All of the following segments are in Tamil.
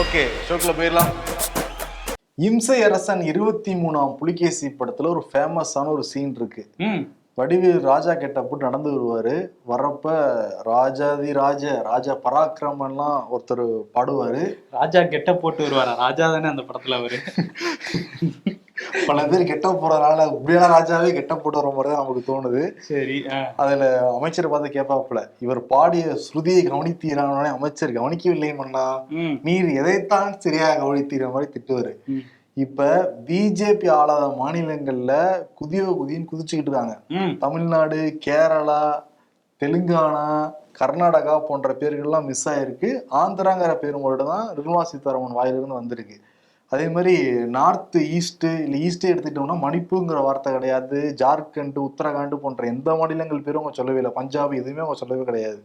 ஓகே ஷோக்கில் போயிடலாம். இம்சை அரசன் இருபத்தி மூணாம் புலிகேசி படத்துல ஒரு ஃபேமஸான ஒரு சீன் இருக்கு. வடிவேல் ராஜா கெட்டப்பட்டு நடந்து வருவாரு. வர்றப்ப ராஜாதி ராஜ ராஜா பராக்கிரமன்லாம் ஒருத்தர் பாடுவாரு. ராஜா கெட்ட போட்டு வருவாரா? ராஜா தானே அந்த படத்துல அவரு. பல பேர் கெட்ட போறதுனால உண்மையான ராஜாவே கெட்ட போட்டு வர மாதிரி நமக்கு தோணுது. சரி. அதுல அமைச்சர் பார்த்து கேட்பாப்புல இவர் பாடிய ஸ்ருதியை கவனித்தீரானே அமைச்சர் கவனிக்கவில்லை மன்னா ம். நீர் எதைத்தான் சரியாக கவனித்தீர மாதிரி திட்டுவாரு. இப்ப பிஜேபி ஆளாத மாநிலங்கள்ல குதியோ குதின்னு குதிச்சுக்கிட்டு இருக்காங்க. தமிழ்நாடு கேரளா தெலுங்கானா கர்நாடகா போன்ற பேர்கள்லாம் மிஸ் ஆயிருக்கு. ஆந்திராங்கிற பேர் மட்டும் தான் நிர்மலா சீதாராமன் வாயிலிருந்து வந்திருக்கு. அதே மாதிரி நார்த் ஈஸ்ட் இல்லை ஈஸ்டே எடுத்துக்கிட்டோம்னா மணிப்பூங்கிற வார்த்தை கிடையாது. ஜார்க்கண்ட் உத்தரகாண்ட் போன்ற எந்த மாநிலங்கள் பேரும் அவங்க சொல்லவே இல்லை. பஞ்சாப் எதுவுமே அவங்க சொல்லவே கிடையாது.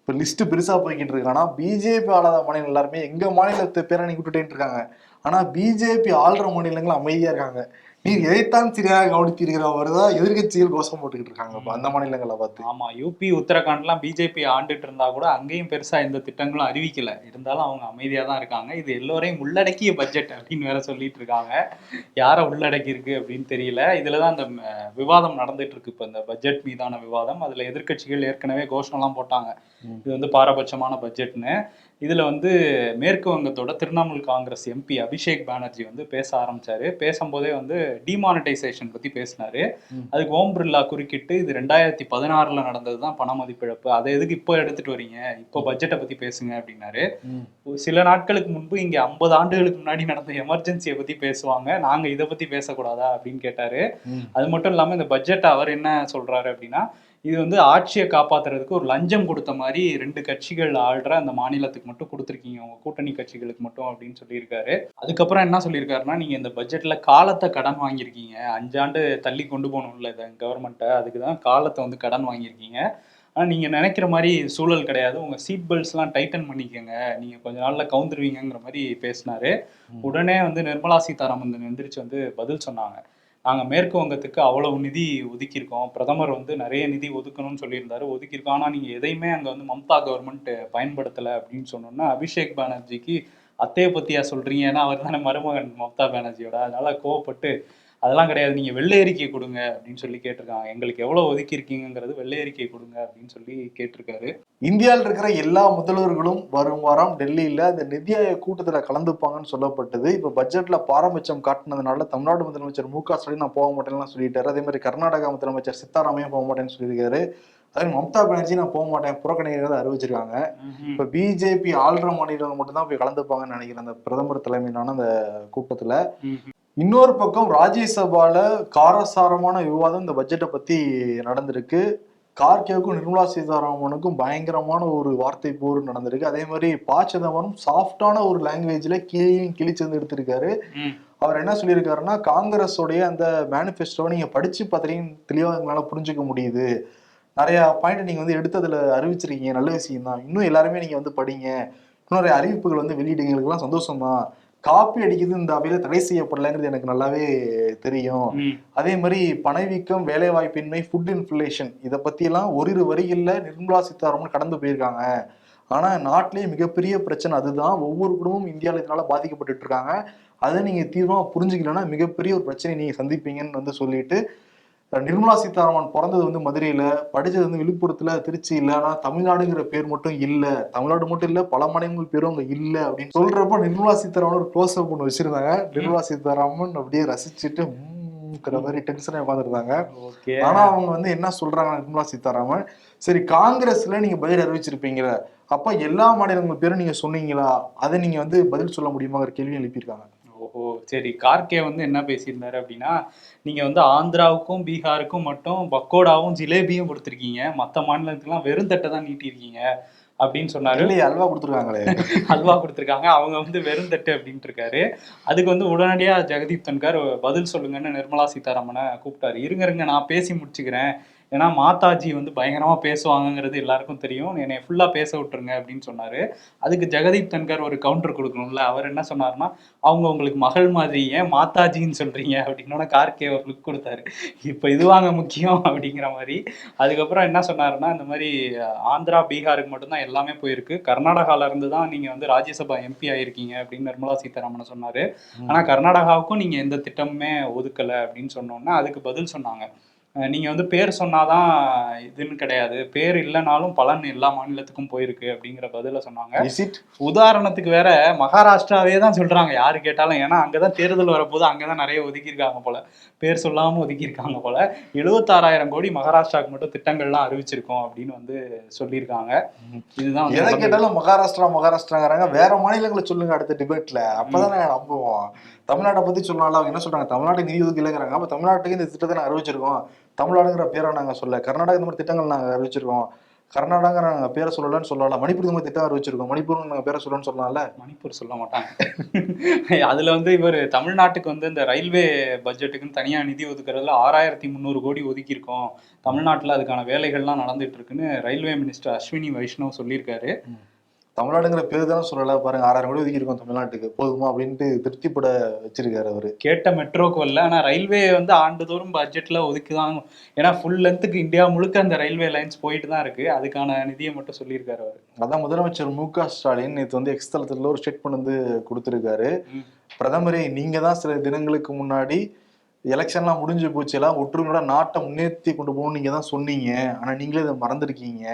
இப்போ லிஸ்ட் பெருசா போய்கிட்டு இருக்கு. ஆனா பிஜேபி ஆளாத மாநிலம் எல்லாருமே எங்க மாநிலத்தை பேரை நீ விட்டுட்டே இருக்காங்க. ஆனா பிஜேபி ஆள்ற மாநிலங்கள் அமைதியா இருக்காங்க. நீ எதைத்தான் சரியாக கவனித்திருக்கிற மாதிரிதான் எதிர்கட்சிகள் கோஷம் போட்டுக்கிட்டு இருக்காங்க. அந்த மாநிலங்களை பார்த்து. ஆமா யூபி உத்தரகாண்ட்லாம் பிஜேபி ஆண்டுட்டு இருந்தா கூட அங்கேயும் பெருசா எந்த திட்டங்களும் அறிவிக்கல. இருந்தாலும் அவங்க அமைதியா தான் இருக்காங்க. இது எல்லோரையும் உள்ளடக்கிய பட்ஜெட் அப்படின்னு வேற சொல்லிட்டு இருக்காங்க. யாரை உள்ளடக்கி இருக்கு அப்படின்னு தெரியல. இதுலதான் அந்த அஹ், விவாதம் நடந்துட்டு இருக்கு. இப்ப இந்த பட்ஜெட் மீதான விவாதம். அதுல எதிர்க்கட்சிகள் ஏற்கனவே கோஷம்லாம் போட்டாங்க. இது வந்து பாரபட்சமான பட்ஜெட்னு இதுல வந்து மேற்கு வங்கத்தோட திரிணாமுல் காங்கிரஸ் எம்பி அபிஷேக் பானர்ஜி வந்து பேச ஆரம்பிச்சாரு. பேசும்போதே வந்து டிமானிட்டைசேஷன் பத்தி பேசினாரு. அதுக்கு ஓம் பிர்லா குறுக்கிட்டு இது ரெண்டாயிரத்தி பதினாறுல நடந்தது தான் பண மதிப்பிழப்பு. அதை எதுக்கு இப்போ எடுத்துட்டு வரீங்க? இப்போ பட்ஜெட்டை பத்தி பேசுங்க அப்படின்னாரு. சில நாட்களுக்கு முன்பு இங்க ஐம்பது ஆண்டுகளுக்கு முன்னாடி நடந்த எமர்ஜென்சியை பத்தி பேசுவாங்க. நாங்க இதை பத்தி பேசக்கூடாதா அப்படின்னு கேட்டாரு. அது மட்டும் இல்லாம இந்த பட்ஜெட் அவர் என்ன சொல்றாரு அப்படின்னா இது வந்து ஆட்சியை காப்பாத்துறதுக்கு ஒரு லஞ்சம் கொடுத்த மாதிரி ரெண்டு கட்சிகள் ஆள்ற அந்த மாநிலத்துக்கு மட்டும் கொடுத்துருக்கீங்க. உங்க கூட்டணி கட்சிகளுக்கு மட்டும் அப்படின்னு சொல்லியிருக்காரு. அதுக்கப்புறம் என்ன சொல்லியிருக்காருன்னா நீங்க இந்த பட்ஜெட்ல காலத்தை கடன் வாங்கியிருக்கீங்க. அஞ்சாண்டு தள்ளி கொண்டு போகணும்ல இதை கவர்மெண்ட்டை அதுக்கு தான் காலத்தை வந்து கடன் வாங்கியிருக்கீங்க. ஆனால் நீங்கள் நினைக்கிற மாதிரி சூழல் கிடையாது. உங்கள் சீட் பெல்ட்ஸ்லாம் டைட்டன் பண்ணிக்கோங்க. நீங்கள் கொஞ்ச நாளில் கவுந்துருவீங்கங்கிற மாதிரி பேசினாரு. உடனே வந்து நிர்மலா சீதாராமன் எந்திரிச்சு வந்து பதில் சொன்னாங்க. நாங்கள் மேற்கு வங்கத்துக்கு அவ்வளவு நிதி ஒதுக்கியிருக்கோம். பிரதமர் வந்து நிறைய நிதி ஒதுக்கணும்னு சொல்லியிருந்தாரு. ஒதுக்கியிருக்கோம். ஆனால் நீங்கள் எதையுமே அங்கே வந்து மம்தா கவர்மெண்ட் பயன்படுத்தலை அப்படின்னு சொன்னோன்னா அபிஷேக் பானர்ஜிக்கு அத்தையை பற்றியா சொல்கிறீங்க ஏன்னா அவர் தானே மருமகன் மம்தா பானர்ஜியோட. அதனால் கோவப்பட்டு அதெல்லாம் கிடையாது. நீங்கள் வெள்ளை அறிக்கை கொடுங்க அப்படின்னு சொல்லி கேட்டிருக்காங்க. எங்களுக்கு எவ்வளோ ஒதுக்கியிருக்கீங்கிறது வெள்ளை அறிக்கை கொடுங்க அப்படின்னு சொல்லி கேட்டிருக்காரு. இந்தியாவில் இருக்கிற எல்லா முதல்வர்களும் வரும் வாரம் டெல்லியில இந்த நிதி ஆயோக் கூட்டத்துல கலந்துப்பாங்கன்னு சொல்லப்பட்டது. இப்ப பட்ஜெட்ல பாரபட்சம் காட்டினதுனால தமிழ்நாடு முதலமைச்சர் மு க ஸ்டாலின் நான் போக மாட்டேன்னு சொல்லிட்டாரு. அதே மாதிரி கர்நாடகா முதலமைச்சர் சித்தாராமையும் போக மாட்டேன்னு சொல்லியிருக்காரு. அதே மம்தா பானர்ஜி நான் போக மாட்டேன். புறக்கணிக்கிறத அறிவிச்சிருக்காங்க. இப்ப பிஜேபி ஆள்ற மாநிலங்கள் மட்டும் தான் போய் கலந்துப்பாங்கன்னு நினைக்கிறேன். அந்த பிரதமர் தலைமையிலான அந்த கூட்டத்துல. இன்னொரு பக்கம் ராஜ்யசபால காரசாரமான விவாதம் இந்த பட்ஜெட்டை பத்தி நடந்திருக்கு. கார்கேவுக்கும் நிர்மலா சீதாராமனுக்கும் பயங்கரமான ஒரு வார்த்தை போர் நடந்திருக்கு. அதே மாதிரி ப சிதம்பரம் சாஃப்டான ஒரு லாங்குவேஜ்ல கிளியும் கிழிச்சிருந்து எடுத்திருக்காரு. அவர் என்ன சொல்லியிருக்காருன்னா காங்கிரஸோடைய அந்த மேனிஃபெஸ்டோவை நீங்க படிச்சு பார்த்தீங்கன்னு தெளிவா எங்களால புரிஞ்சுக்க முடியுது. நிறைய பாயிண்ட் நீங்க வந்து எடுத்து அதுல அறிவிச்சிருக்கீங்க. நல்ல விஷயம் தான் இன்னும் எல்லாருமே நீங்க வந்து படிங்க. இன்னும் நிறைய அறிவிப்புகள் வந்து வெளியிடுங்களுக்கெல்லாம் சந்தோஷம் தான் காப்பி அடிக்கிறது இந்த அவையில தடை செய்யப்படலைங்கிறது எனக்கு நல்லாவே தெரியும். அதே மாதிரி பணவீக்கம் வேலை வாய்ப்பின்மை ஃபுட் இன்ஃப்ளேஷன் இதை பத்தியெல்லாம் ஓரிரு வரிகள்ல நிர்மலா சீதாராமன் கடந்து போயிருக்காங்க. ஆனா நாட்டிலேயே மிகப்பெரிய பிரச்சனை அதுதான். ஒவ்வொரு குடும்பமும் இந்தியாவில் இதனால பாதிக்கப்பட்டுட்டு இருக்காங்க. அதை நீங்க தீவிரமா புரிஞ்சுக்கலன்னா மிகப்பெரிய ஒரு பிரச்சனை நீங்க சந்திப்பீங்கன்னு வந்து சொல்லிட்டு நிர்மலா சீதாராமன் பிறந்தது வந்து மதுரையில படிச்சது வந்து விழுப்புரத்துல திருச்சி இல்ல ஆனா தமிழ்நாடுங்கிற பேர் மட்டும் இல்ல. தமிழ்நாடு மட்டும் இல்ல பல மாநிலங்கள் பேரும் அங்க இல்ல அப்படின்னு சொல்றப்ப நிர்மலா சீதாராமன் ஒரு க்ளோஸ் அப் ஒன்று வச்சிருந்தாங்க. நிர்மலா சீதாராமன் அப்படியே ரசிச்சுட்டு ம்ங்கிற மாதிரி டென்ஷனாக உட்காந்துருந்தாங்க ஆனா அவங்க வந்து என்ன சொல்றாங்க நிர்மலா சீதாராமன்? சரி காங்கிரஸ்ல நீங்க பதில் அறிவிச்சிருப்பீங்களா அப்ப எல்லா மாநிலங்கள் பேரும் நீங்க சொன்னீங்களா? அதை நீங்க வந்து பதில் சொல்ல முடியுமாங்கிற கேள்வி எழுப்பியிருக்காங்க. ஓஹோ சரி கார்கே வந்து என்ன பேசியிருந்தாரு அப்படின்னா நீங்க வந்து ஆந்திராவுக்கும் பீகாருக்கும் மட்டும் பக்கோடாவும் ஜிலேபியும் கொடுத்துருக்கீங்க. மற்ற மாநிலத்துக்குலாம் வெறும் தட்டை தான் நீட்டியிருக்கீங்க அப்படின்னு சொன்னாரு. இல்லையே அல்வா கொடுத்துருக்காங்களே. அல்வா கொடுத்துருக்காங்க. அவங்க வந்து வெறும் தட்டு அப்படின்ட்டு இருக்காரு. அதுக்கு வந்து உடனடியா ஜெகதீப் தன்கர் பதில் சொல்லுங்கன்னு நிர்மலா சீதாராமனை கூப்பிட்டாரு. இருங்க இருங்க நான் பேசி முடிச்சுக்கிறேன். ஏன்னா மாதாஜி வந்து பயங்கரமா பேசுவாங்கங்கிறது எல்லாருக்கும் தெரியும். என்னை ஃபுல்லா பேச விட்டுருங்க அப்படின்னு சொன்னாரு. அதுக்கு ஜெகதீப் தன்கர் ஒரு கவுண்டர் கொடுக்கணும்ல. அவர் என்ன சொன்னாருன்னா அவங்க உங்களுக்கு மகள் மாதிரி ஏன் மாதாஜின்னு சொல்றீங்க? அப்படின்னோட கார்கே ஒரு லுக் கொடுத்தாரு. இப்போ இதுவாங்க முக்கியம் அப்படிங்கிற மாதிரி. அதுக்கப்புறம் என்ன சொன்னாருன்னா இந்த மாதிரி ஆந்திரா பீகாருக்கு மட்டும்தான் எல்லாமே போயிருக்கு. கர்நாடகால இருந்து தான் நீங்க வந்து ராஜ்யசபா எம்பி ஆயிருக்கீங்க அப்படின்னு நிர்மலா சீதாராமன் சொன்னாரு. ஆனா கர்நாடகாவுக்கும் நீங்க எந்த திட்டமுமே ஒதுக்கல அப்படின்னு சொன்னோன்னா அதுக்கு பதில் சொன்னாங்க. அஹ் நீங்க வந்து பேர் சொன்னாதான் இதுன்னு கிடையாது. பேர் இல்லைனாலும் பலன் எல்லா மாநிலத்துக்கும் போயிருக்கு அப்படிங்கிற பதில சொன்னாங்க. உதாரணத்துக்கு வேற மகாராஷ்டிராவே தான் சொல்றாங்க. யாரு கேட்டாலும் ஏன்னா அங்கதான் தேர்தல் வரப்போது அங்கதான் நிறைய ஒதுக்கியிருக்காங்க போல. பேர் சொல்லாம ஒதுக்கியிருக்காங்க போல. எழுபத்தாறாயிரம் கோடி மகாராஷ்டிராவுக்கு மட்டும் திட்டங்கள்லாம் அறிவிச்சிருக்கோம் அப்படின்னு வந்து சொல்லியிருக்காங்க. இதுதான் எதை. கேட்டாலும் மகாராஷ்டிரா மகாராஷ்டிராங்கிறாங்க. வேற மாநிலங்களை சொல்லுங்க அடுத்த டிபேட்ல அப்பதான் நம்புவோம். தமிழ்நாட்டை பத்தி சொன்னாலும் அவங்க என்ன சொல்றாங்க? தமிழ்நாட்டுக்கு நிதி ஒதுக்கி இல்லைங்கிறாங்க. அப்ப தமிழ்நாட்டுக்கு இந்த திட்டத்தை நாங்க அறிவிச்சிருக்கோம். தமிழ்நாடுங்கிற பேரை நாங்க சொல்ல கர்நாடகா இந்த மாதிரி திட்டங்கள் நாங்க அறிவிச்சிருக்கோம். கர்நாடகாங்கிற நாங்க பேரை சொல்லலன்னு சொல்லலாம் மணிப்பூர் இந்த மாதிரி திட்டம் அறிவிச்சிருக்கோம். மணிப்பூர் நாங்க பேரை சொல்லணும்னு சொல்லலாம்ல மணிப்பூர் சொல்ல மாட்டாங்க. அதுல வந்து இவர் தமிழ்நாட்டுக்கு வந்து இந்த ரயில்வே பட்ஜெட்டுக்குன்னு தனியா நிதி ஒதுக்குறதுல ஆறாயிரத்தி முந்நூறு கோடி ஒதுக்கியிருக்கோம். தமிழ்நாட்டுல அதுக்கான வேலைகள்லாம் நடந்துட்டு இருக்குன்னு ரயில்வே மினிஸ்டர் அஸ்வினி வைஷ்ணவ் சொல்லியிருக்காரு. தமிழ்நாடுங்கிற பேர் தானே சொல்லல. பாருங்க ஆறாயிரம் கோடி ஒதுக்கி இருக்கோம் தமிழ்நாட்டுக்கு. போதுமா அப்படின்ட்டு திருப்திப்பட வச்சிருக்காரு அவரு. கேட்ட மெட்ரோக்கு வரல. ஆனா ரயில்வே வந்து ஆண்டுதோறும் பட்ஜெட்ல ஒதுக்குதான். ஏன்னா ஃபுல் லென்த்துக்கு இந்தியா முழுக்க அந்த ரயில்வே லைன்ஸ் போயிட்டு தான் இருக்கு. அதுக்கான நிதியை மட்டும் சொல்லியிருக்காரு அவர். அதான் முதலமைச்சர் மு க ஸ்டாலின் நேற்று வந்து எக்ஸ் தளத்துல ஒரு ஸ்டேட்மெண்ட் வந்து கொடுத்திருக்காரு. பிரதமரே நீங்க தான் சில தினங்களுக்கு முன்னாடி எலெக்ஷன்லாம் முடிஞ்சு போச்சு. எல்லாம் ஒற்றுமையோட நாட்டை முன்னேற்றி கொண்டு போகணும் நீங்க தான் சொன்னீங்க. ஆனா நீங்களே இதை மறந்துருக்கீங்க.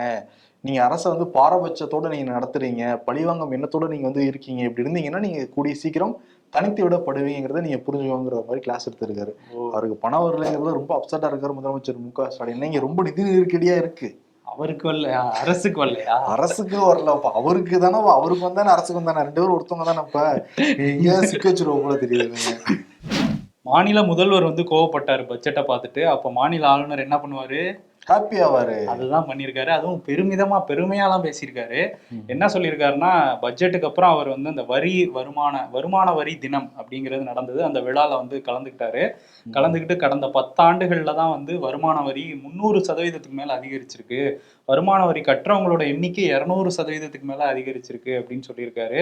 நீங்க அரசை வந்து பாரபட்சத்தோட நீங்க நடத்துறீங்க பழிவாங்கம் எண்ணத்தோட நீங்க வந்து இருக்கீங்க இப்படி இருந்தீங்கன்னா நீங்க கூடிய சீக்கிரம் தனித்து விடப்படுவீங்கிறத நீங்க புரிஞ்சுக்கோங்கிற மாதிரி கிளாஸ் எடுத்திருக்காரு. அவருக்கு பணம் வரலைங்கிறதுல ரொம்ப அப்செட்டா இருக்காரு முதலமைச்சர் மு க ஸ்டாலின். இங்க ரொம்ப நிதி நெருக்கடியா இருக்கு? அவருக்கு வரலையா அரசுக்கு வரலையா அரசுக்கு வரலப்பா. அவருக்கு தானே அவருக்கு வந்தானே அரசுக்கு வந்தானே. ரெண்டு பேரும் ஒருத்தவங்க தானே இப்ப. எங்கேயா சிக்க வச்சிருவோம் போல தெரியுது மாநில முதல்வர் வந்து கோவப்பட்டாரு பட்ஜெட்டை பார்த்துட்டு. அப்ப மாநில ஆளுநர் என்ன பண்ணுவாரு? ஹாப்பி ஆவாரு அதுதான் பண்ணியிருக்காரு. அதுவும் பெருமிதமா பெருமையாலாம் பேசியிருக்காரு. என்ன சொல்லியிருக்காருன்னா பட்ஜெட்டுக்கு அப்புறம் அவர் வந்து அந்த வரி வருமான வருமான வரி தினம் அப்படிங்கிறது நடந்தது. அந்த விழால வந்து கலந்துக்கிட்டாரு. கலந்துக்கிட்டு கடந்த பத்தாண்டுகள்ல தான் வந்து வருமான வரி முந்நூறு சதவீதத்துக்கு மேல அதிகரிச்சிருக்கு. வருமான வரி கட்டுறவங்களோட எண்ணிக்கை இரநூறு சதவீதத்துக்கு மேல அதிகரிச்சிருக்கு அப்படின்னு சொல்லியிருக்காரு.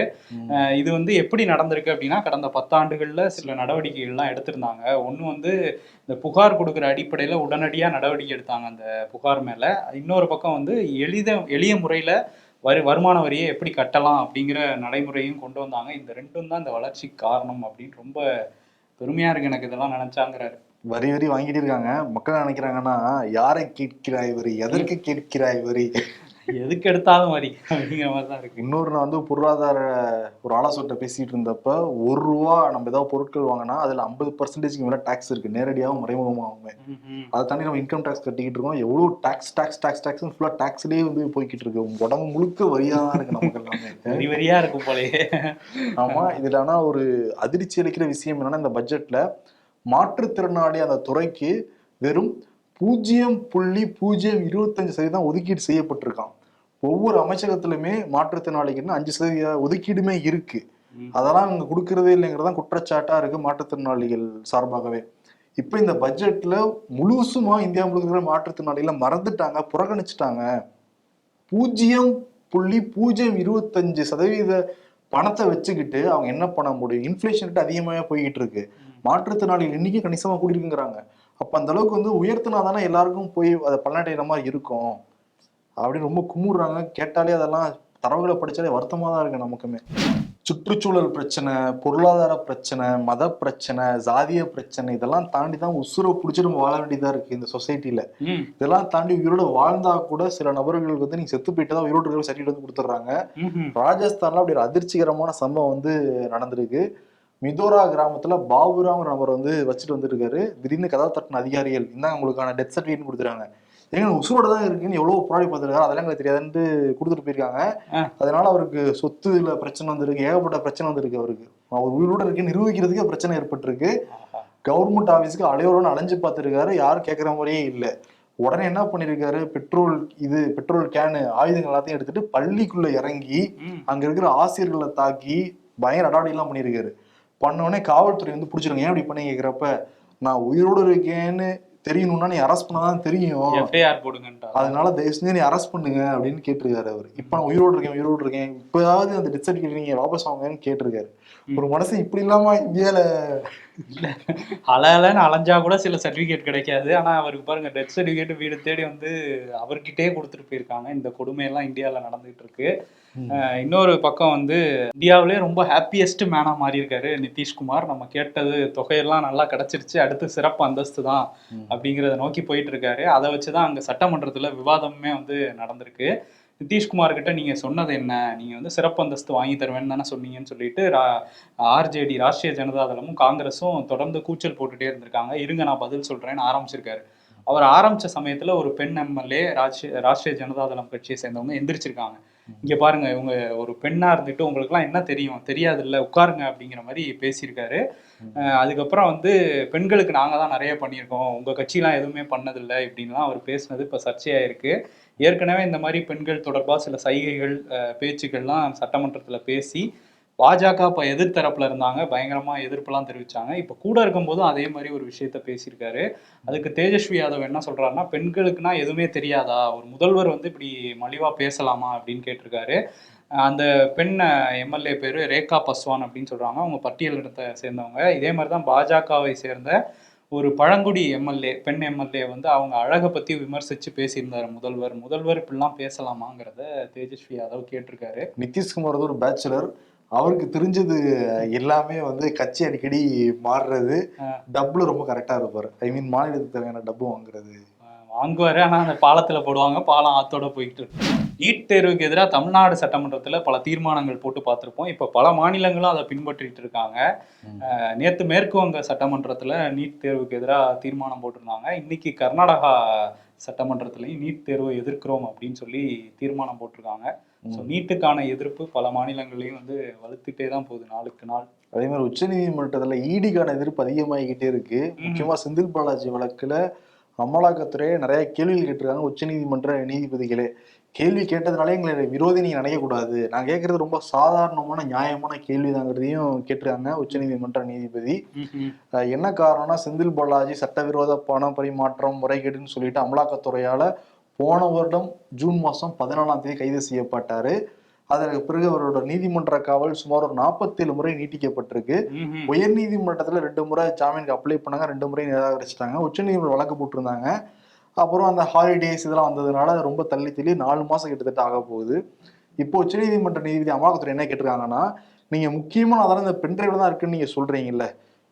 இது வந்து எப்படி நடந்திருக்கு அப்படின்னா கடந்த பத்தாண்டுகள்ல சில நடவடிக்கைகள்லாம் எடுத்திருந்தாங்க. ஒண்ணு வந்து இந்த புகார் கொடுக்குற அடிப்படையில் உடனடியாக நடவடிக்கை எடுத்தாங்க அந்த புகார் மேலே. இன்னொரு பக்கம் வந்து எளித எளிய முறையில் வரி வருமான வரியை எப்படி கட்டலாம் அப்படிங்கிற நடைமுறையும் கொண்டு வந்தாங்க. இந்த ரெண்டும் தான் இந்த வளர்ச்சிக்கு காரணம் அப்படின்னு ரொம்ப பெருமையாக இருக்கு எனக்கு இதெல்லாம் நினச்சாங்கிறாரு. வரி வரி வாங்கிட்டு இருக்காங்க. மக்கள் நினைக்கிறாங்கன்னா யாரை கேட்கிறாய் வரி? எதற்கு கேட்கிறாய் வரி? எதுக்கு எடுத்தாலும் வரி அப்படிங்கிற மாதிரி தான் இருக்கு. இன்னொரு நான் வந்து பொருளாதார ஒரு ஆலோசனை பேசிட்டு இருந்தப்ப ஒரு ரூபா நம்ம ஏதாவது பொருட்கள் வாங்கினா அதுல ஐம்பது பர்சன்டேஜ்க்கு மேல டாக்ஸ் இருக்கு. நேரடியாகவும் மறைமுகமாகவுமே. அதை தாண்டி நம்ம இன்கம் டாக்ஸ் கட்டிக்கிட்டு இருக்கோம். எவ்வளவு டாக்ஸ் டாக்ஸ் டாக்ஸ் டாக்ஸ் ஃபுல்லா டாக்ஸ்லயே வந்து போய்கிட்டு இருக்கு. உடம்பு முழுக்க வரியா தான் இருக்கு நமக்கு எல்லாமே. வரி வரியா இருக்கும் போலயே. ஆமா இதுல ஆனா ஒரு அதிர்ச்சி அளிக்கிற விஷயம் என்னன்னா இந்த பட்ஜெட்ல மாற்றுத்திறனாளி அந்த துறைக்கு வெறும் பூஜ்ஜியம் புள்ளி பூஜ்ஜியம் இருபத்தஞ்சு சதவீதம் ஒதுக்கீடு செய்யப்பட்டிருக்கான். ஒவ்வொரு அமைச்சகத்திலுமே மாற்றுத்திறனாளிக்குன்னு அஞ்சு சதவீத ஒதுக்கீடுமே இருக்கு. அதெல்லாம் அவங்க கொடுக்கறதே இல்லைங்கிறதான் குற்றச்சாட்டா இருக்கு மாற்றுத்திறனாளிகள் சார்பாகவே. இப்ப இந்த பட்ஜெட்ல முழுசுமா இந்தியா முழுக்க இருக்கிற மாற்றுத்திறனாளிகளை மறந்துட்டாங்க புறக்கணிச்சுட்டாங்க. பூஜ்ஜியம் புள்ளி பூஜ்ஜியம் இருபத்தஞ்சு சதவீத பணத்தை வச்சுக்கிட்டு அவங்க என்ன பண்ண முடியும்? இன்ஃபிளேஷன் ரேட் அதிகமாகவே போய்கிட்டு இருக்கு. மாற்றுத்திறனாளிகள் எண்ணிக்கை கணிசமா கூடியிருக்குங்கிறாங்க. அப்ப அந்த அளவுக்கு வந்து உயர்த்தினா தானே எல்லாருக்கும் போய் அதை பலனடைகிற மாதிரி இருக்கும். அப்படின்னு ரொம்ப குமுறுறாங்க. கேட்டாலே அதெல்லாம் தரவுகளை படிச்சாலே வருத்தமா தான் இருக்கு நமக்குமே. சுற்றுச்சூழல் பிரச்சனை பொருளாதார பிரச்சனை மத பிரச்சனை ஜாதிய பிரச்சனை இதெல்லாம் தாண்டி தான் உசுரை பிடிச்சி நம்ம வாழ வேண்டியதா இருக்கு இந்த சொசைட்டில. இதெல்லாம் தாண்டி உயிரோட வாழ்ந்தா கூட சில நபர்களுக்கு வந்து நீங்க செத்து போயிட்டு தான் உயிரோடு இருக்கிற சர்டிஃபிகேட் வந்து கொடுத்துட்றாங்க. ராஜஸ்தான்ல அப்படி ஒரு அதிர்ச்சிகரமான சம்பவம் வந்து நடந்திருக்கு. மிதோரா கிராமத்துல பாபுராம் நபர் வந்து வச்சுட்டு வந்துருக்காரு திடீர்னு கதா தட்டின அதிகாரிகள் இந்தாங்க உங்களுக்கான டெத் சர்டிஃபிகேட் கொடுத்துறாங்க ஏங்க உசுரோட தான் இருக்குன்னு எவ்வளவு போராடி பார்த்துருக்காரு. அதெல்லாம் எங்களுக்கு தெரியாதுன்ட்டு கொடுத்துட்டு போயிருக்காங்க. அதனால அவருக்கு சொத்துல பிரச்சனை வந்திருக்கு. ஏகப்பட்ட பிரச்சனை வந்திருக்கு அவருக்கு. அவர் உயிரோட இருக்கு நிரூபிக்கிறதுக்கே பிரச்சனை ஏற்பட்டிருக்கு. கவர்மெண்ட் ஆபீஸ்க்கு அலையோரன்னு அலைஞ்சு பார்த்துருக்காரு. யாரும் கேட்குற மாதிரியே இல்லை. உடனே என்ன பண்ணிருக்காரு? பெட்ரோல் இது பெட்ரோல் கேனு ஆயுதங்கள் எல்லாத்தையும் எடுத்துட்டு பள்ளிக்குள்ள இறங்கி. அங்க இருக்கிற ஆசிரியர்களை தாக்கி பயங்கர அடாவடி எல்லாம் பண்ணியிருக்காரு பண்ண உடனே காவல்துறை வந்து பிடிச்சிருங்க. ஏன் அப்படி பண்ணி கேட்குறப்ப நான் உயிரோடு இருக்கேன்னு தெரியணும்னா நீ அரெஸ்ட் பண்ணாதான் தெரியும். எஃப்ஐஆர் போடுங்கன்றாங்க அதனால தயவு செஞ்சு நீ அரெஸ்ட் பண்ணுங்க அப்படின்னு கேட்டிருக்காரு அவர். இப்ப நான் உயிரோடு இருக்கேன் உயிரோடு இருக்கேன். இப்பயாவது அந்த டெத் சர்டிஃபிகேட் நீங்க வாபஸ் வாங்கன்னு கேட்டிருக்காரு. ஒரு மனசு இப்படி இல்லாம இந்தியால இல்ல. அலன்னு அலைஞ்சா கூட சில சர்டிபிகேட் கிடைக்காது. ஆனா அவருக்கு பாருங்க டெத் சர்டிபிகேட் வீடு தேடி வந்து அவர்கிட்டயே கொடுத்துட்டு போயிருக்காங்க. இந்த கொடுமையெல்லாம் இந்தியாவில் நடந்துகிட்டு இருக்கு அஹ் இன்னொரு பக்கம் வந்து இந்தியாவிலே ரொம்ப ஹாப்பியஸ்ட் மேனா மாறி இருக்காரு நிதிஷ்குமார். நம்ம கேட்டது தொகையெல்லாம் நல்லா கிடைச்சிருச்சு. அடுத்து சிறப்பு அந்தஸ்து தான். அப்படிங்கிறத நோக்கி போயிட்டு இருக்காரு அதை வச்சுதான் அங்க சட்டமன்றத்துல விவாதமே வந்து நடந்திருக்கு. நிதிஷ்குமார் கிட்ட நீங்க சொன்னது என்ன? நீங்க வந்து சிறப்பு அந்தஸ்து வாங்கி தருவேன்னு தானே சொன்னீங்கன்னு சொல்லிட்டு ஆர்ஜேடி ராஷ்டிரிய ஜனதா தளமும் காங்கிரஸும் தொடர்ந்து கூச்சல் போட்டுட்டே இருந்திருக்காங்க. இருங்க நான் பதில் சொல்றேன்னு ஆரம்பிச்சிருக்காரு. அவர் ஆரம்பிச்ச சமயத்துல ஒரு பெண் எம்எல்ஏ ராஷ்டிரிய ராஷ்டிரிய ஜனதா தளம் கட்சியை சேர்ந்தவங்க எந்திரிச்சிருக்காங்க. இங்க பாருங்க இவங்க ஒரு பெண்ணா இருந்துட்டு உங்களுக்குலாம் என்ன தெரியும்? தெரியாது இல்ல உட்காருங்க அப்படிங்கிற மாதிரி பேசியிருக்காரு. அதுக்கப்புறம் வந்து பெண்களுக்கு நாங்கள் தான் நிறைய பண்ணியிருக்கோம். உங்கள் கட்சிலாம் எதுவுமே பண்ணதில்லை இப்படின்லாம் அவர் பேசினது இப்போ சர்ச்சையாயிருக்கு. ஏற்கனவே இந்த மாதிரி பெண்கள் தொடர்பாக சில சைகைகள் பேச்சுக்கள்லாம் சட்டமன்றத்தில் பேசி பாஜக இப்போ எதிர்த்தரப்பில் இருந்தாங்க. பயங்கரமாக எதிர்ப்புலாம் தெரிவித்தாங்க இப்போ கூட இருக்கும்போதும் அதே மாதிரி ஒரு விஷயத்த பேசியிருக்காரு. அதுக்கு தேஜஸ்வி யாதவ் என்ன சொல்றாருன்னா பெண்களுக்குனா எதுவுமே தெரியாதா? ஒரு முதல்வர் வந்து இப்படி மலிவாக பேசலாமா? அப்படின்னு கேட்டிருக்காரு. அந்த பெண் எம்எல்ஏ பேரு ரேகா பஸ்வான் அப்படின்னு சொல்றாங்க. அவங்க பட்டியலினத்தை சேர்ந்தவங்க. இதே மாதிரி தான் பாஜகவை சேர்ந்த ஒரு பழங்குடி எம்எல்ஏ பெண் எம்எல்ஏ வந்து அவங்க அழகை பத்தி விமர்சிச்சு பேசியிருந்தாரு முதல்வர். முதல்வர் இப்படிலாம் பேசலாமாங்கிறத தேஜஸ்வி யாதவ் கேட்டிருக்காரு. நிதிஷ்குமார் ஒரு பேச்சுலர் அவருக்கு தெரிஞ்சது எல்லாமே வந்து கட்சி அடிக்கடி மாறுறது. டப்புல ரொம்ப கரெக்டா இருப்பாரு. ஐ மீன் மாநிலத்துக்கு தேவையான டப்பு வாங்குறது. வாங்குவாரு. ஆனா அந்த பாலத்துல போடுவாங்க. பாலம் ஆத்தோட போயிட்டு இருக்கு. நீட் தேர்வுக்கு எதிராக தமிழ்நாடு சட்டமன்றத்துல பல தீர்மானங்கள் போட்டு பார்த்திருப்போம். இப்ப பல மாநிலங்களும் அதை பின்பற்றிட்டு இருக்காங்க. நேத்து மேற்கு வங்க சட்டமன்றத்துல நீட் தேர்வுக்கு எதிராக தீர்மானம் போட்டிருந்தாங்க. இன்னைக்கு கர்நாடகா சட்டமன்றத்திலையும் நீட் தேர்வை எதிர்க்கிறோம் அப்படின்னு சொல்லி தீர்மானம் போட்டிருக்காங்க. ஸோ நீட்டுக்கான எதிர்ப்பு பல மாநிலங்களையும் வந்து வலுத்துட்டே தான் போகுது நாளுக்கு நாள். அதே மாதிரி உச்ச நீதிமன்றத்துல ஈடிக்கான எதிர்ப்பு அதிகமாகிக்கிட்டே இருக்கு. முக்கியமா செந்தில் பாலாஜி வழக்குல அமலாக்கத்துறை நிறைய கேள்விகள் கேட்டிருக்காங்க. உச்ச நீதிமன்ற நீதிபதிகளே. கேள்வி கேட்டதுனாலே எங்களை விரோதி நீங்க நினைக்கக்கூடாது. நான் கேட்கறது ரொம்ப சாதாரணமான நியாயமான கேள்விதாங்கிறதையும் கேட்டிருக்காங்க உச்ச நீதிமன்ற நீதிபதி. என்ன காரணம்னா செந்தில் பாலாஜி சட்டவிரோத பண பரிமாற்றம் முறைகேடுன்னு சொல்லிட்டு அமலாக்கத்துறையால போன வருடம் ஜூன் மாசம் பதினாலாம் தேதி கைது செய்யப்பட்டாரு. அதற்கு பிறகு அவரோட நீதிமன்ற காவல் சுமார் ஒரு நாற்பத்தேழு முறை நீட்டிக்கப்பட்டிருக்கு. உயர் நீதிமன்றத்துல ரெண்டு முறை ஜாமீனுக்கு அப்ளை பண்ணாங்க ரெண்டு முறை நிராகரிச்சிட்டாங்க. உச்ச நீதிமன்றம் வழக்கு போட்டிருந்தாங்க. அப்புறம் அந்த ஹாலிடேஸ் இதெல்லாம் வந்ததுனால ரொம்ப தள்ளி தள்ளி நாலு மாசம் கிட்டத்தட்ட ஆக போகுது. இப்போ உச்சநீதிமன்ற நீதிபதி அமலாக்கத்துறை என்ன கேட்டிருக்காங்கன்னா நீங்க முக்கியமான ஆதாரம் இந்த பென்ட்ரைவ்ல தான் இருக்குன்னு நீங்க சொல்றீங்கல்ல.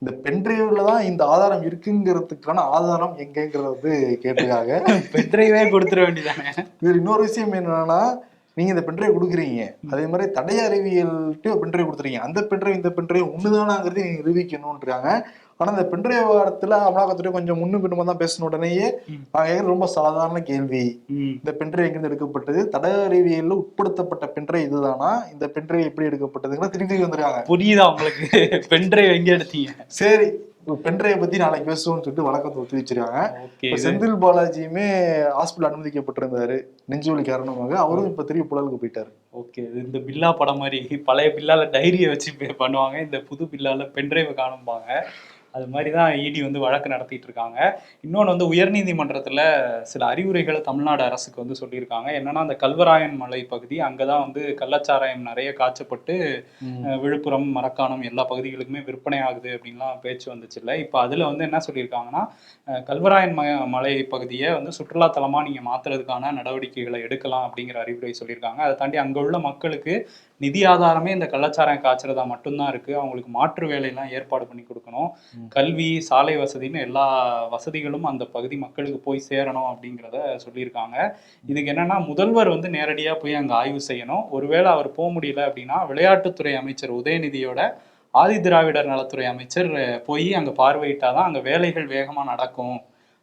இந்த பென்ட்ரைவ்ல தான் இந்த ஆதாரம் இருக்குங்கிறதுக்கான ஆதாரம் எங்கங்கிறத வந்து கேட்டிருக்காங்க. பெட்ரைவே கொடுத்துட வேண்டியதானே? இதுல இன்னொரு விஷயம் என்னன்னா நீங்க இந்த பென்ட்ரைவ் கொடுக்குறீங்க. அதே மாதிரி தடய அறிவியல்ட்டு பென்ட்ரைவ் கொடுத்துறீங்க அந்த பென்ட்ரைவ் இந்த பென்ட்ரைவ் ஒண்ணுதானாங்கிறது நீங்க நிரூபிக்கணும்ன்றாங்க ஆனா இந்த பென்ட்ரைவ் வாரத்துல அமலாக்கத்துறை கொஞ்சம் முன்னு பின்னுமா தான் பேசின உடனேயே கேக்குறது ரொம்ப சாதாரண கேள்வி. இந்த பென்ட்ரைவ் எங்கிருந்து எடுக்கப்பட்டது? தட அறிவியல்ல உட்படுத்தப்பட்ட பென்ட்ரைவ் இதுதானா? இந்த பென்ட்ரைவ் எப்படி எடுக்கப்பட்டதுங்கிற திருப்பி திருப்பி வந்திருக்காங்க. புரியுதா உங்களுக்கு? பென்ட்ரைவ் எங்க எடுத்தீங்க? சரி பென்ட்ரைவ் பத்தி நாளைக்கு பேசுவோம்னு சொல்லிட்டு வழக்கத்தை ஒத்தி வச்சிருக்காங்க. செந்தில் பாலாஜியுமே ஹாஸ்பிட்டல் அனுமதிக்கப்பட்டிருந்தாரு. நெஞ்சுவலி காரணமாக அவரும் இப்ப திருப்பி புழலுக்கு போயிட்டாரு. ஓகே. இந்த பில்லா படம் மாதிரி பழைய பில்லால டைரியை வச்சு பண்ணுவாங்க. இந்த புது பில்லால பென்ட்ரைவை காணும்பாங்க. அது மாதிரி தான் இடி வந்து வழக்கு நடத்திட்டு இருக்காங்க. இன்னொன்று வந்து உயர்நீதிமன்றத்தில் சில அறிவுரைகளை தமிழ்நாடு அரசுக்கு வந்து சொல்லியிருக்காங்க. என்னன்னா அந்த கல்வராயன் மலை பகுதி அங்கே தான் வந்து கள்ளச்சாராயம் நிறைய காய்ச்சப்பட்டு விழுப்புரம் மரக்காணம் எல்லா பகுதிகளுக்குமே விற்பனை ஆகுது அப்படின்லாம் பேச்சு வந்துச்சுல்ல இப்போ அதில் வந்து என்ன சொல்லியிருக்காங்கன்னா கல்வராயன் ம மலை பகுதியை வந்து சுற்றுலா தலமாக நீங்கள் மாற்றுறதுக்கான நடவடிக்கைகளை எடுக்கலாம் அப்படிங்கிற அறிவுரை சொல்லியிருக்காங்க. அதை தாண்டி அங்கே உள்ள மக்களுக்கு நிதி ஆதாரமே இந்த கள்ளச்சாராயம் காய்ச்சறதா மட்டும்தான் இருக்கு. அவங்களுக்கு மாற்று வேலையெல்லாம் ஏற்பாடு பண்ணி கொடுக்கணும். கல்வி சாலை வசதின்னு எல்லா வசதிகளும் அந்த பகுதி மக்களுக்கு போய் சேரணும் அப்படிங்கிறத சொல்லியிருக்காங்க. இதுக்கு என்னன்னா முதல்வர் வந்து நேரடியாக போய் அங்கே ஆய்வு செய்யணும். ஒருவேளை அவர் போக முடியல அப்படின்னா விளையாட்டுத்துறை அமைச்சர் உதயநிதியோட ஆதி திராவிடர் நலத்துறை அமைச்சர் போய் போய் பார்வையிட்டால் பார்வையிட்டாதான் அங்கே வேலைகள் வேகமாக நடக்கும்.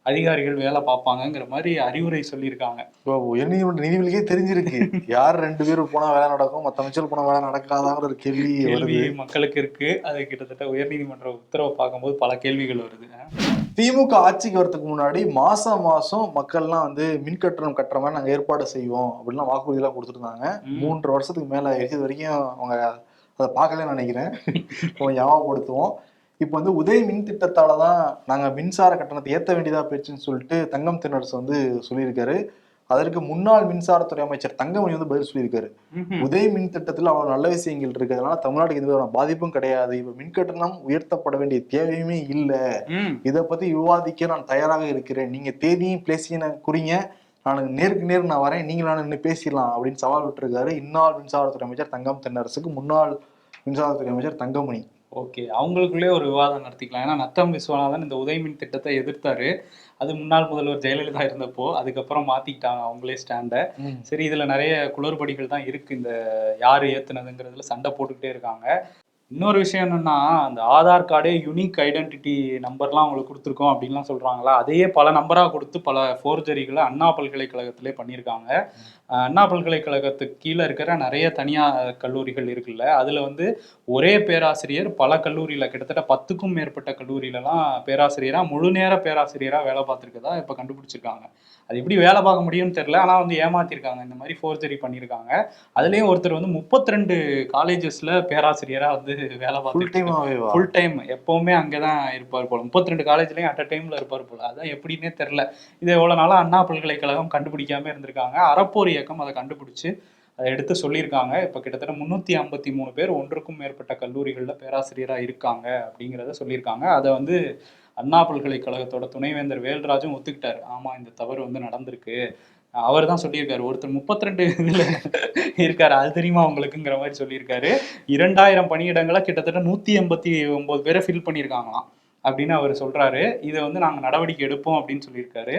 அதிகாரிகள் வேலை பார்ப்பாங்கங்கிற மாதிரி அறிவுரை சொல்லியிருக்காங்க. இப்போ உயர்நீதிமன்ற நீதிபதிக்கே தெரிஞ்சிருக்கு. யார் ரெண்டு பேரும் போனா வேலை நடக்கும் மத்த அமைச்சர் போனா வேலை நடக்காதாங்கிற ஒரு கேள்வி வருது. மக்களுக்கு இருக்கு. அது கிட்டத்தட்ட உயர்நீதிமன்ற உத்தரவை பார்க்கும்போது பல கேள்விகள் வருது. திமுக ஆட்சிக்கு வரதுக்கு முன்னாடி மாசம் மாசம் மக்கள்லாம் வந்து மின் கட்டணம் கட்டுற மாதிரி நாங்க ஏற்பாடு செய்வோம் அப்படின்லாம் வாக்குறுதி எல்லாம் கொடுத்துருந்தாங்க. மூன்று வருஷத்துக்கு மேல இது வரைக்கும் அவங்க அதை பார்க்கலன்னு நினைக்கிறேன். ஞாபகப்படுத்துவோம். இப்போ வந்து உதய் மின் திட்டத்தால தான் நாங்க மின்சார கட்டணத்தை ஏத்த வேண்டியதா போயிடுச்சுன்னு சொல்லிட்டு தங்கம் தென்னரசு வந்து சொல்லியிருக்காரு. அதற்கு முன்னாள் மின்சாரத்துறை அமைச்சர் தங்கமணி வந்து பதில் சொல்லியிருக்காரு. உதய் மின் திட்டத்தில் அவ்வளவு நல்ல விஷயங்கள் இருக்கு அதனால தமிழ்நாட்டுக்கு எந்த விதமான பாதிப்பும் கிடையாது. இப்ப மின் கட்டணம் உயர்த்தப்பட வேண்டிய தேவையுமே இல்லை. இதை பத்தி விவாதிக்க நான் தயாராக இருக்கிறேன். நீங்க தேதியும் பிளேஸையும் குறிங்க. நான் நேருக்கு நேர் நான் வரேன். நீங்க நான் நின்று பேசிடலாம் அப்படின்னு சவால் விட்டுருக்காரு. இந்நாள் மின்சாரத்துறை அமைச்சர் தங்கம் தென்னரசுக்கு முன்னாள் மின்சாரத்துறை அமைச்சர் தங்கமணி. ஓகே. அவங்களுக்குள்ளே ஒரு விவாதம் நடத்திக்கலாம். ஏன்னா நத்தம் விஸ்வநாதன் இந்த உதயமின் திட்டத்தை எதிர்த்தாரு. அது முன்னாள் முதல்வர் ஜெயலலிதா இருந்தப்போ அதுக்கப்புறம் மாத்திக்கிட்டாங்க அவங்களே ஸ்டாண்டை சரி இதுல நிறைய குளறுபடிகள் தான் இருக்கு. இந்த யாரு ஏத்துனதுங்கிறதுல சண்டை போட்டுக்கிட்டே இருக்காங்க. இன்னொரு விஷயம் என்னன்னா அந்த ஆதார் கார்டே யுனிக் ஐடென்டிட்டி நம்பர்லாம் அவங்களுக்கு கொடுத்துருக்கோம் அப்படின்லாம் சொல்றாங்களா? அதையே பல நம்பராக கொடுத்து பல ஃபோர்ஜரிகளை அண்ணா பல்கலைக்கழகத்திலே பண்ணியிருக்காங்க. அண்ணா பல்கலைக்கழகத்துக்கு கீழே இருக்கிற நிறைய தனியார் கல்லூரிகள் இருக்குல்ல அதுல வந்து ஒரே பேராசிரியர் பல கல்லூரியில கிட்டத்தட்ட பத்துக்கும் மேற்பட்ட கல்லூரியிலலாம் பேராசிரியரா முழு நேர பேராசிரியரா வேலை பார்த்துருக்கதா இப்ப கண்டுபிடிச்சிருக்காங்க. அது எப்படி வேலை பார்க்க முடியும்னு தெரியல ஆனா வந்து ஏமாத்திருக்காங்க இந்த மாதிரி ஃபோர்ஜரி பண்ணியிருக்காங்க அதுலயும் ஒருத்தர் வந்து 32 காலேஜஸ்ல பேராசிரியரா வந்து வேலை பார்த்துட்டு ஃபுல் டைம் எப்பவுமே அங்கதான் இருப்பார் போல. 32 காலேஜ்லயும் அட் அ டைம்ல இருப்பார் போல. அதான் எப்படின்னே தெரியல. இது எவ்வளவு நாளா அண்ணா பல்கலைக்கழகம் கண்டுபிடிக்காம இருந்திருக்காங்க. அறப்போர் இயக்கம் அதை கண்டுபிடிச்சு அதை எடுத்து சொல்லியிருக்காங்க. இப்போ கிட்டத்தட்ட முந்நூற்றி ஐம்பத்தி மூணு பேர் ஒன்றுக்கும் மேற்பட்ட கல்லூரிகளில் பேராசிரியராக இருக்காங்க அப்படிங்கிறத சொல்லியிருக்காங்க. அதை வந்து அண்ணா பல்கலைக்கழகத்தோட துணைவேந்தர் வேல்ராஜும் ஒத்துக்கிட்டாரு. ஆமாம் இந்த தவறு வந்து நடந்திருக்கு. அவர் தான் சொல்லியிருக்காரு. ஒருத்தர் 32 இதுல இருக்காரு. அது தெரியுமா அவங்களுக்குங்கிற மாதிரி சொல்லியிருக்காரு. இரண்டாயிரம் பணியிடங்களை கிட்டத்தட்ட நூற்றி எண்பத்தி ஒன்பது பேரை ஃபில் பண்ணியிருக்காங்களாம். அப்படின்னு அவர் சொல்றாரு. இதை வந்து நாங்கள் நடவடிக்கை எடுப்போம் அப்படின்னு சொல்லியிருக்காரு.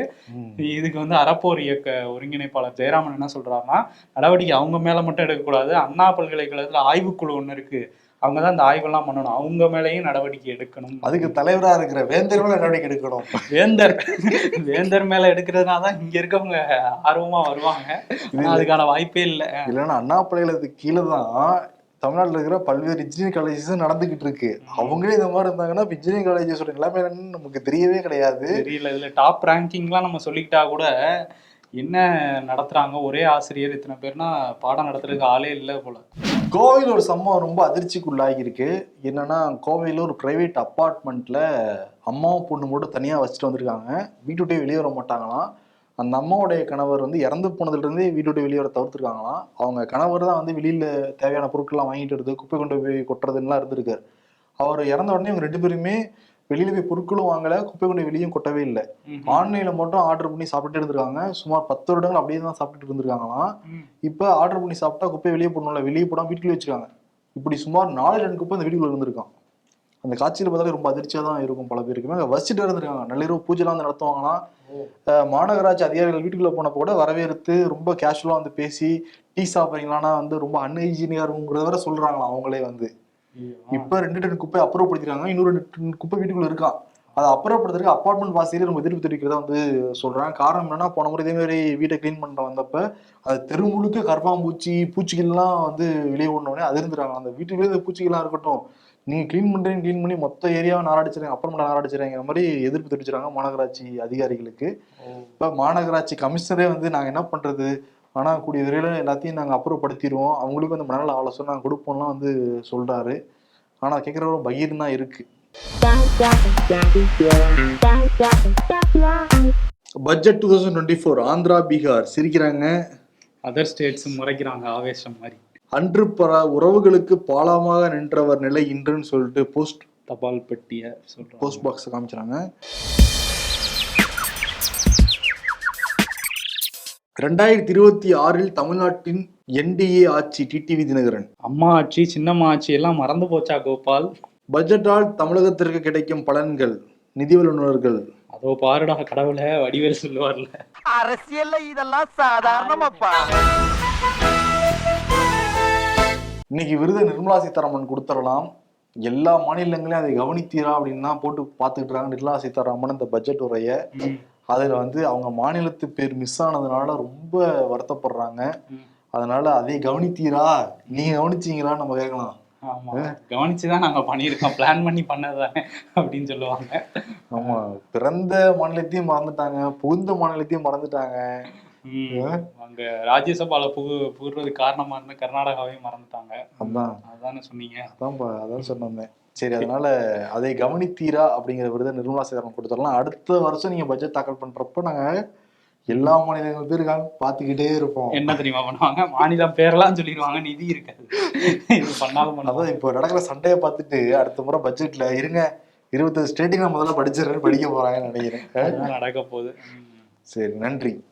இதுக்கு வந்து அறப்போர் இயக்க ஒருங்கிணைப்பாளர் ஜெயராமன் என்ன சொல்றாருன்னா நடவடிக்கை அவங்க மேல மட்டும் எடுக்கக்கூடாது. அண்ணா பல்கலைக்கழகத்துல ஆய்வுக்குழு ஒண்ணு இருக்கு. அவங்க தான் இந்த ஆய்வெல்லாம் பண்ணணும். அவங்க மேலேயும் நடவடிக்கை எடுக்கணும். அதுக்கு தலைவரா இருக்கிற வேந்தர் மேல நடவடிக்கை எடுக்கணும். வேந்தர் வேந்தர் மேல எடுக்கிறதுனால தான் இங்க இருக்கவங்க ஆர்வமா வருவாங்க. அதுக்கான வாய்ப்பே இல்லை. இல்லைன்னா அண்ணா பல்கலைக்கழகத்துக்கு கீழே தான் தமிழ்நாட்டுல இருக்கிற பல்வேறு இன்ஜினியரிங் காலேஜஸ் நடந்துகிட்டு இருக்கு. அவங்களே இந்த மாதிரி இருந்தாங்கன்னா இன்ஜினியரிங் காலேஜஸோட நிலைமை என்னன்னு நமக்கு தெரியவே கிடையாது. தெரியல. இதுல டாப் ரேங்கிங்லாம் நம்ம சொல்லிக்கிட்டா கூட என்ன நடத்துறாங்க? ஒரே ஆசிரியர் இத்தனை பேர்னா பாடம் நடத்துறதுக்கு ஆளே இல்லை போல. கோவையில் ஒரு சம்பவம் ரொம்ப அதிர்ச்சிக்குள்ளாகி இருக்கு என்னன்னா கோவையில் ஒரு பிரைவேட் அப்பார்ட்மெண்ட்ல அம்மாவும் பொண்ணு மட்டும் தனியா வச்சுட்டு வந்திருக்காங்க. வீட்டு விட்டே வெளியே வர மாட்டாங்களாம். அந்த அம்மாவுடைய கணவர் வந்து இறந்து போனதுல இருந்தே வீட்டு விட்டு வெளியே வர தவிர்த்துருக்காங்களாம் அவங்க கணவர் தான் வந்து வெளியில தேவையான பொருட்கள்லாம் வாங்கிட்டு வருது குப்பை கொண்டு போய் கொட்டுறதுலாம் இருந்திருக்காரு. அவர் இறந்த உடனே இவங்க ரெண்டு பேருமே வெளியில போய் பொருட்களும் வாங்கல குப்பை கொண்டு வெளியும் கொட்டவே இல்லை. ஆன்லைன்ல மட்டும் ஆர்டர் பண்ணி சாப்பிட்டு இருந்திருக்காங்க. சுமார் பத்து வருடங்கள் அப்படியே தான் சாப்பிட்டுட்டு இருந்திருக்காங்களாம். இப்ப ஆர்டர் பண்ணி சாப்பிட்டா குப்பை வெளியே போடணும்ல வெளியே போடாம வீட்டுக்குள்ளே வச்சிருக்காங்க. இப்படி சுமார் நாலு டன் குப்பை அந்த வீட்டுக்குள்ள இருந்திருக்கான் அந்த காட்சியில பார்த்தாலே ரொம்ப அதிர்ச்சியா தான் இருக்கும் பல பேருக்குமே அங்க வசிச்சுட்டு இருந்திருக்காங்க. நள்ளிரவு பூஜைலாம் வந்து நடத்துவாங்களாம் அஹ் மாநகராட்சி அதிகாரிகள் வீட்டுக்குள்ள போனப்போ கூட வரவேற்று ரொம்ப கேஷுவலா வந்து பேசி டீ சாப்பிட்றீங்களான்னா வந்து ரொம்ப அன்ஹைஜீனியா இருக்குங்கிறத வரை சொல்றாங்களாம் அவங்களே வந்து. இப்ப ரெண்டு டன் குப்பை அப்புறப்படுத்திருக்காங்க. இன்னொரு ரெண்டு டன் குப்பை வீட்டுக்குள்ள இருக்கான். அதை அப்புறப்படுத்துறதுக்கு அப்பார்ட்மெண்ட் வாசியில ரொம்ப எதிர்ப்பு தெரிவிக்கிறதா வந்து சொல்றாங்க. காரணம் என்னன்னா போன முறை இதே மாதிரி வீட்டை க்ளீன் பண்ண வந்தப்ப அது தெரு முழுக்க கரப்பாம்பூச்சி பூச்சிகள்லாம் வந்து வெளியே ஓடனோடனே அது இருந்துறாங்க அந்த வீட்டுக்குள்ளே இந்த பூச்சிகள்லாம் இருக்கட்டும். நீங்க க்ளீன் பண்றீங்க க்ளீன் பண்ணி மொத்த ஏரியாவை நாராடிச்சிருங்க அப்புறமேட்டு நாராடிச்சிருங்கிற மாதிரி எதிர்ப்பு தெரிவிச்சிருக்காங்க மாநகராட்சி அதிகாரிகளுக்கு. இப்ப மாநகராட்சி கமிஷனரே வந்து நாங்க என்ன பண்றது? ஆனா கூடிய விரைவில் எல்லாத்தையும் நாங்க அப்புறப்படுத்திடுவோம். அவங்களுக்கும் அந்த மனநல ஆலோசனை நாங்க கொடுப்போம்லாம் வந்து சொல்றாரு. ஆனா கேட்கறவங்க பகீர் தான் இருக்கு. Budget two thousand twenty four Andhra Bihar சிரிக்கிறாங்க. அதர் ஸ்டேட்ஸ் முறைக்கிறாங்க ஆவேசம் மாதிரி. அன்று பல உறவுகளுக்கு பாலமாக நின்றவர் நிலை இன்றுன்னு சொல்லிட்டு போஸ்ட் தபால் பெட்டிய சொல்றோம் போஸ்ட் பாக்ஸ் காமிச்சாங்க. ரெண்டாயிரத்தி இருபத்தி ஆறில் தமிழ்நாட்டின் என்டிஏ ஆட்சி டிடிவி தினகரன். அம்மா ஆட்சி சின்னம்மா ஆட்சி எல்லாம் மறந்து போச்சா கோபால்? பட்ஜெட்டால் தமிழகத்திற்கு கிடைக்கும் பலன்கள் நிதி வல்லுநர்கள். அதோ பாருடா கடவுளை வடிவேல் சொல்லுவார்ல. அரசியல்ல இதெல்லாம் சாதாரணமாப்பா. இன்னைக்கு விருதை நிர்மலா சீதாராமன் கொடுத்துடலாம். எல்லா மாநிலங்களையும் அதை கவனித்தீரா அப்படின்னு போட்டு பார்த்துக்கிட்டு இருக்காங்க நிர்மலா சீதாராமன் இந்த பட்ஜெட் உரைய. அதுல வந்து அவங்க மாநிலத்து பேர் மிஸ் ஆனதுனால ரொம்ப வருத்தப்படுறாங்க. அதனால அதை கவனித்தீரா? நீங்க கவனிச்சீங்களான்னு நம்ம கேட்கலாம். ஆமா. கவனிச்சுதான் நாங்க பண்ணியிருக்கோம். பிளான் பண்ணி பண்ணதானே அப்படின்னு சொல்லுவாங்க. ஆமா. பிறந்த மாநிலத்தையும் மறந்துட்டாங்க. புகுந்த மாநிலத்தையும் மறந்துட்டாங்க. அங்க ராஜ்யசபால புகு புகுறதுக்கு காரணமா இருந்த கர்நாடகாவையும் மறந்துட்டாங்க. அதான். அதானே சொன்னீங்க. அதான் பா- அதான் சொன்னேன் சரி அதனால அதை கவனித்தீரா அப்படிங்கிற விருதை நிர்மலா சீதாராமன் கொடுத்துடலாம். அடுத்த வருஷம் நீங்க பட்ஜெட் தாக்கல் பண்றப்ப நாங்க எல்லா மாநிலங்கள் பேர் பார்த்துக்கிட்டே இருப்போம். என்ன தெரியுமா பண்ணுவாங்க? மாநிலம் பேரெல்லாம் சொல்லிடுவாங்க நிதி இருக்காது. இது பண்ணாலும் பண்ணுவாங்க அதான் இப்போ நடக்கிற சண்டையை பார்த்துட்டு அடுத்த முறை பட்ஜெட்ல இருங்க இருபத்தஞ்சு ஸ்டேட்டிங் நான் முதல்ல படிச்சிடுறேன்னு படிக்க போறாங்கன்னு நினைக்கிறேன். நடக்க போகுது. சரி நன்றி.